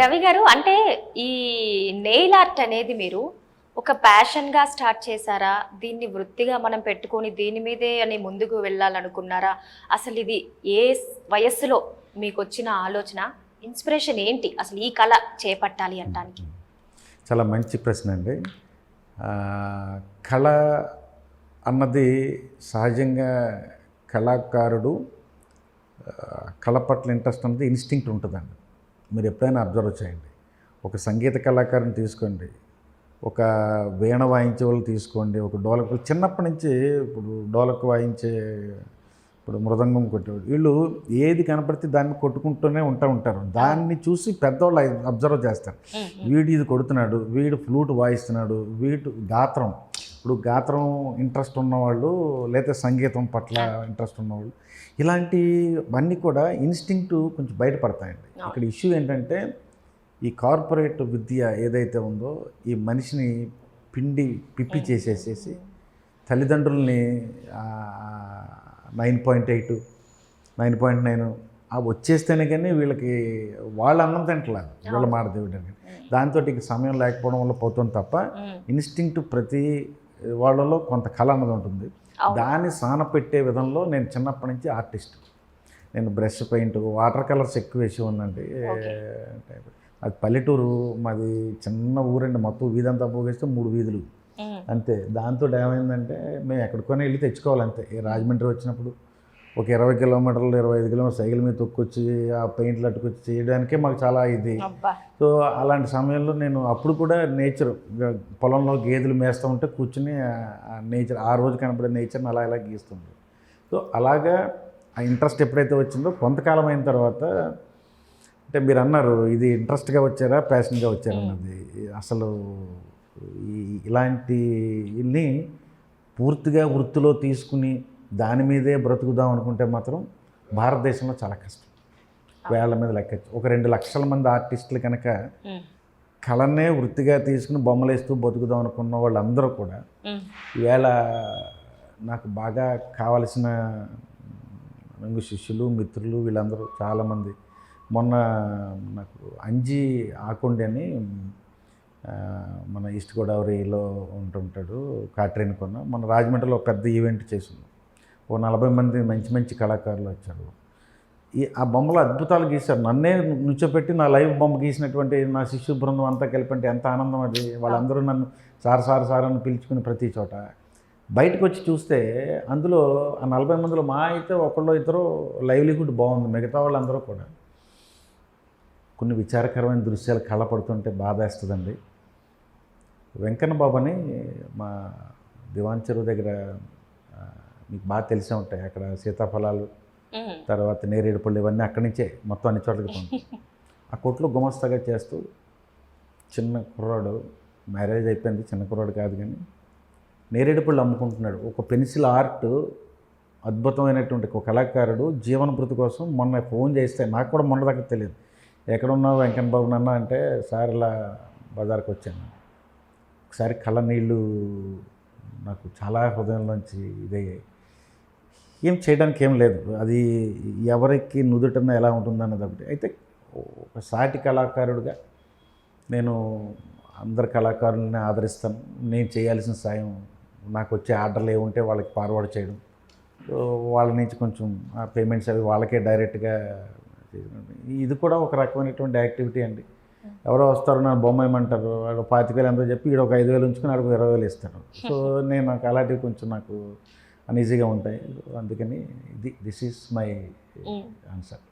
రవి గారు అంటే ఈ నెయిల్ ఆర్ట్ అనేది మీరు ఒక ప్యాషన్గా స్టార్ట్ చేశారా? దీన్ని వృత్తిగా మనం పెట్టుకొని దీని మీదే అని ముందుకు వెళ్ళాలనుకున్నారా? అసలు ఇది ఏ వయస్సులో మీకు వచ్చిన ఆలోచన? ఇన్స్పిరేషన్ ఏంటి? అసలు ఈ కళ చేపట్టాలి అంటానికి. చాలా మంచి ప్రశ్న అండి. కళ అన్నది సహజంగా కళాకారుడు కళ పట్ల ఇంట్రెస్ట్ అన్నది ఇన్స్టింక్ట్ ఉంటుందండి. మీరు ఎప్పుడైనా అబ్జర్వ్ చేయండి. ఒక సంగీత కళాకారుని తీసుకోండి. ఒక వీణ వాయించే వాళ్ళు తీసుకోండి. ఒక డోలక్ చిన్నప్పటి నుంచి ఇప్పుడు డోలక్ వాయించే ఇప్పుడు మృదంగం కొట్టేవాడు వీళ్ళు ఏది కనపడితే దాన్ని కొట్టుకుంటూనే ఉంటా ఉంటారు. దాన్ని చూసి పెద్దవాళ్ళు అబ్జర్వ్ చేస్తారు. వీడు ఇది కొడుతున్నాడు. వీడు ఫ్లూట్ వాయిస్తున్నాడు. వీడు గాత్రం. ఇప్పుడు గాత్రం ఇంట్రెస్ట్ ఉన్నవాళ్ళు లేదా సంగీతం పట్ల ఇంట్రెస్ట్ ఉన్నవాళ్ళు ఇలాంటివన్నీ కూడా ఇన్స్టింక్ట్ కొంచెం బయటపడతాయండి. ఇక్కడ ఇష్యూ ఏంటంటే ఈ కార్పొరేట్ విద్య ఏదైతే ఉందో ఈ మనిషిని పిండి పిప్పి చేసేసేసి తల్లిదండ్రుల్ని nine point eight nine point nine ఆ వచ్చేస్తేనే కానీ వీళ్ళకి వాళ్ళు అన్నం తింటలేదు వీళ్ళ మాట దేవుడు దాంతో ఇక సమయం లేకపోవడం వల్ల పోతుంది తప్ప ఇన్స్టింక్ట్ ప్రతి వాళ్ళలో కొంత కళ అన్నది ఉంటుంది. దాన్ని సాన పెట్టే విధంలో నేను చిన్నప్పటి నుంచి ఆర్టిస్ట్. నేను బ్రష్ పెయింట్ వాటర్ కలర్స్ ఎక్కువ వేసి ఉందండి అది పల్లెటూరు మాది చిన్న ఊరండి. మొత్తం వీధంతా పోగేస్తే మూడు వీధులు. అంతే. దాంతో ఏమైందంటే మేము ఎక్కడికైనా వెళ్ళి తెచ్చుకోవాలి అంతే రాజమండ్రి వచ్చినప్పుడు ఒక ఇరవై కిలోమీటర్లు ఇరవై ఐదు కిలోమీటర్ సైకిల్ మీద తొక్కొచ్చి ఆ పెయింట్లు అట్టుకొచ్చి చేయడానికే మాకు చాలా ఇది. సో అలాంటి సమయంలో నేను అప్పుడు కూడా నేచర్ పొలంలో గేదెలు మేస్తూ ఉంటే కూర్చుని ఆ నేచర్ ఆ రోజు కనపడే నేచర్ని అలా ఇలా గీస్తుంది సో అలాగా ఆ ఇంట్రెస్ట్ ఎప్పుడైతే వచ్చిందో కొంతకాలం అయిన తర్వాత అంటే మీరు అన్నారు ఇది ఇంట్రెస్ట్గా వచ్చారా ప్యాషన్గా వచ్చారా అన్నది. అసలు ఇలాంటిని పూర్తిగా వృత్తిలో తీసుకుని దాని మీదే బ్రతుకుదాం అనుకుంటే మాత్రం భారతదేశంలో చాలా కష్టం. వేళ్ళ మీద లెక్కచ్చు. ఒక రెండు లక్షల మంది ఆర్టిస్టులు కనుక కళనే వృత్తిగా తీసుకుని బొమ్మలేస్తూ బతుకుదాం అనుకున్న వాళ్ళందరూ కూడా ఈవేళ నాకు బాగా కావలసిన రంగు శిష్యులు మిత్రులు వీళ్ళందరూ చాలామంది. మొన్న నాకు అంజి ఆకుండి అని మన ఈస్ట్ గోదావరిలో ఉంటుంటాడు కాట్రేని కొన్న మన రాజమండ్రిలో పెద్ద ఈవెంట్ చేసింది ఓ నలభై మంది మంచి మంచి కళాకారులు వచ్చారు. ఈ ఆ బొమ్మలు అద్భుతాలు గీశారు. నన్నే నుంచోపెట్టి నా లైవ్ బొమ్మ గీసినటువంటి నా శిష్యు బృందం అంతా కలిపి అంటే ఎంత ఆనందం అది. వాళ్ళందరూ నన్ను సార్ సార్ సార్ అని పిలుచుకుని ప్రతి చోట. బయటకు వచ్చి చూస్తే అందులో ఆ నలభై మందిలో మా అయితే ఒకళ్ళు ఇద్దరు లైవ్లీహుడ్ బాగుంది. మిగతా వాళ్ళందరూ కూడా. కొన్ని విచారకరమైన దృశ్యాలు కళ్ళపడుతుంటే బాధేస్తుందండి. వెంకన్న బాబు అని మా దివాన్ చెరువు దగ్గర మీకు బాగా తెలిసే ఉంటాయి. అక్కడ సీతాఫలాలు తర్వాత నేరేడు పళ్ళు ఇవన్నీ అక్కడి నుంచే మొత్తం అన్ని చోట్లకి ఆ కొట్లో గుమస్తాగా చేస్తూ చిన్న కుర్రాడు మ్యారేజ్ అయిపోయింది చిన్న కుర్రాడు కాదు కానీ నేరేడు పళ్ళు అమ్ముకుంటున్నాడు. ఒక పెన్సిల్ ఆర్ట్ అద్భుతమైనటువంటి ఒక కళాకారుడు జీవన భృతి కోసం మొన్న ఫోన్ చేస్తే నాకు కూడా మొన్న దాకా తెలియదు. ఎక్కడున్నావు వెంకన్న బాబు నాన్న అంటే సార్ ఇలా బజార్కి వచ్చాను. ఒకసారి కళ్ళ నీళ్ళు నాకు చాలా హృదయంలోంచి ఇదయ్యాయి. ఏం చేయడానికి ఏం లేదు. అది ఎవరికి నుదుటన ఎలా ఉంటుందన్నది ఒకటి. అయితే ఒక సాటి కళాకారుడిగా నేను అందరు కళాకారులని ఆదరిస్తాను. నేను చేయాల్సిన సాయం నాకు వచ్చే ఆర్డర్లు ఏముంటే వాళ్ళకి ఫార్వర్డ్ చేయడం. సో వాళ్ళ నుంచి కొంచెం ఆ పేమెంట్స్ అవి వాళ్ళకే డైరెక్ట్గా ఇది కూడా ఒక రకమైనటువంటి యాక్టివిటీ అండి. ఎవరో వస్తారు నా బొమ్మ ఏమంటారు వాడు పాతిక వేలు ఎంతో చెప్పి ఈడు ఒక ఐదు వేలు ఉంచుకుని ఆడికి ఇరవై వేలు ఇస్తారు సో నేను నాకు అలాంటివి కొంచెం నాకు అన్ఈజీగా ఉంటాయి. అందుకని ఇది దిస్ ఈస్ మై ఆన్సర్